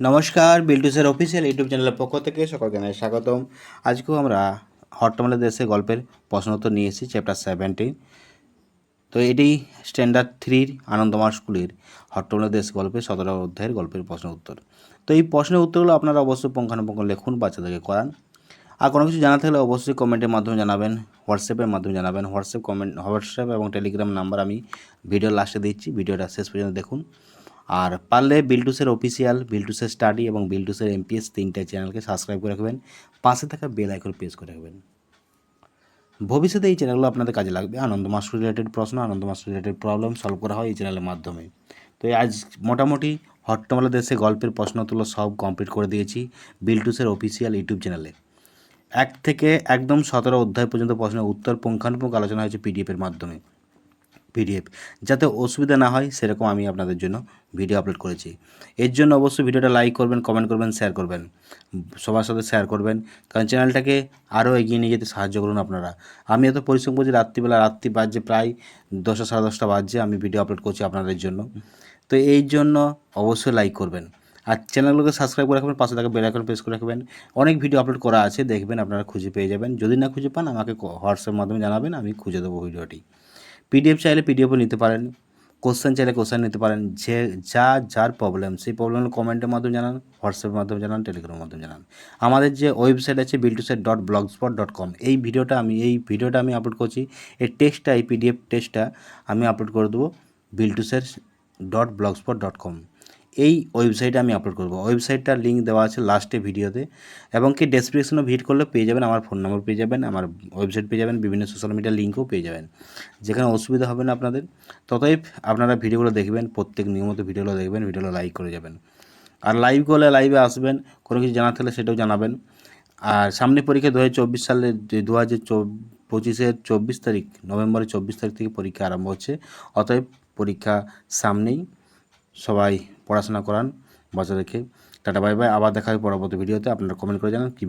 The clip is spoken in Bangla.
নমস্কার, বিল্টুসের অফিসিয়াল ইউটিউব চ্যানেলের পক্ষ থেকে সকলকে জানাই স্বাগতম। আজকেও আমরা হট্টমালা দেশে গল্পের প্রশ্ন প্রশ্নোত্তর নিয়ে এসেছি চ্যাপ্টার সেভেন্টি তো এটি স্ট্যান্ডার্ড থ্রির আনন্দমার স্কুলের হট্টমালা দেশ গল্পের সতেরো অধ্যায়ের গল্পের প্রশ্ন উত্তর। তো এই প্রশ্নের উত্তরগুলো আপনারা অবশ্যই পুঙ্খানুপুঙ্খ লিখুন, বাচ্চাদেরকে করান। আর কোনো কিছু জানা থাকলে অবশ্যই কমেন্টের মাধ্যমে জানাবেন হোয়াটসঅ্যাপের মাধ্যমে জানাবেন। হোয়াটসঅ্যাপ কমেন্ট হোয়াটসঅ্যাপ এবং টেলিগ্রাম নাম্বার আমি ভিডিও লাস্টে দিচ্ছি ভিডিওটা শেষ পর্যন্ত দেখুন। আর পারলে বিল্টুসের অফিসিয়াল বিল্টুসের স্টাডি এবং বিল্টুসের এমপিএস তিনটে চ্যানেলকে সাবস্ক্রাইব করে রাখবেন। পাশে থাকা বেল আইকন প্রেস করে রাখবেন। ভবিষ্যতে এই চ্যানেলগুলো আপনাদের কাজে লাগবে। আনন্দ মাস্টার রিলেটেড প্রশ্ন Anand master related problem solve করা হয় এই চ্যানেলের মাধ্যমে। তো আজ মোটামুটি হট্টমালা দেশে গল্পের প্রশ্নগুলো সব কমপ্লিট করে দিয়েছি বিল্টুসের অফিসিয়াল ইউটিউব চ্যানেলে এক থেকে একদম সতেরো অধ্যায় পর্যন্ত প্রশ্নের উত্তর পুঙ্খানুপুঙ্খ আলোচনা হয়েছে পিডিএফের মাধ্যমে। পিডিএফ। যাতে অসুবিধা না হয়, সেরকম আমি আপনাদের জন্য ভিডিও আপলোড করেছি। এর জন্য অবশ্যই ভিডিওটা লাইক করবেন কমেন্ট করবেন শেয়ার করবেন। সবার সাথে শেয়ার করবেন। কারণ চ্যানেলটাকে আরও এগিয়ে নিয়ে যেতে সাহায্য করুন আপনারা। আমি এত পরিশ্রম করছি রাত্রিবেলা, রাত্রি বাজছে প্রায় দশটা, সাড়ে দশটা বাজছে আমি ভিডিও আপলোড করছি আপনাদের জন্য। তো এই জন্য অবশ্যই লাইক করবেন। আর চ্যানেলগুলোকে সাবস্ক্রাইব করে রাখবেন, পাশে থাকা বেল আইকন প্রেস করে রাখবেন। অনেক ভিডিও আপলোড করা আছে, দেখবেন আপনারা খুঁজে পেয়ে যাবেন। যদি না খুঁজে পান, আমাকে হোয়াটসঅ্যাপ মাধ্যমে জানাবেন, আমি খুঁজে দেবো ভিডিওটি পিডিএফ চাইলে পিডিএফও নিতে পারেন। কোশ্চেন চাইলে কোশ্চেন নিতে পারেন। যে, যা, যার প্রবলেম সেই প্রবলেম কমেন্টের মাধ্যমে জানান হোয়াটসঅ্যাপের মাধ্যমে জানান টেলিগ্রামের মাধ্যমে জানান। আমাদের যে ওয়েবসাইট আছে বিল্টুসেট dot blogspot dot com এই ভিডিওটা আমি, এই ভিডিওটা আমি আপলোড করছি। এই টেক্সটটা এই পিডিএফ টেক্সটটা আমি আপলোড করে দেবো বিল্টুসের dot blogspot dot com এই ওয়েবসাইটে আমি আপলোড করব। ওয়েবসাইটটার লিঙ্ক দেওয়া আছে লাস্টে ভিডিওতে এবং কি ডেসক্রিপশনে ভিড করলে পেয়ে যাবেন, আমার ফোন নম্বর পেয়ে যাবেন, আমার ওয়েবসাইট পেয়ে যাবেন, বিভিন্ন সোশ্যাল মিডিয়ার লিঙ্কও পেয়ে যাবেন। যেখানে অসুবিধা হবে না আপনাদের। ততএব আপনারা ভিডিওগুলো দেখবেন, প্রত্যেক নিয়মিত ভিডিওগুলো দেখবেন ভিডিওগুলো লাইক করে যাবেন। আর লাইভ করলে লাইভে আসবেন, কোনো কিছু জানার থাকলে সেটাও জানাবেন। আর সামনে পরীক্ষা দু হাজার চব্বিশ সালের দু হাজার পঁচিশের চব্বিশ তারিখ, নভেম্বরের চব্বিশ তারিখ থেকে পরীক্ষা আরম্ভ হচ্ছে। অতএব পরীক্ষা সামনেই। সবাই পড়াশোনা করান বাচ্চাদেরকে টাটা, বাই বাই। আবার দেখা হবে পরবর্তী ভিডিওতে। আপনারা কমেন্ট করে জানান কী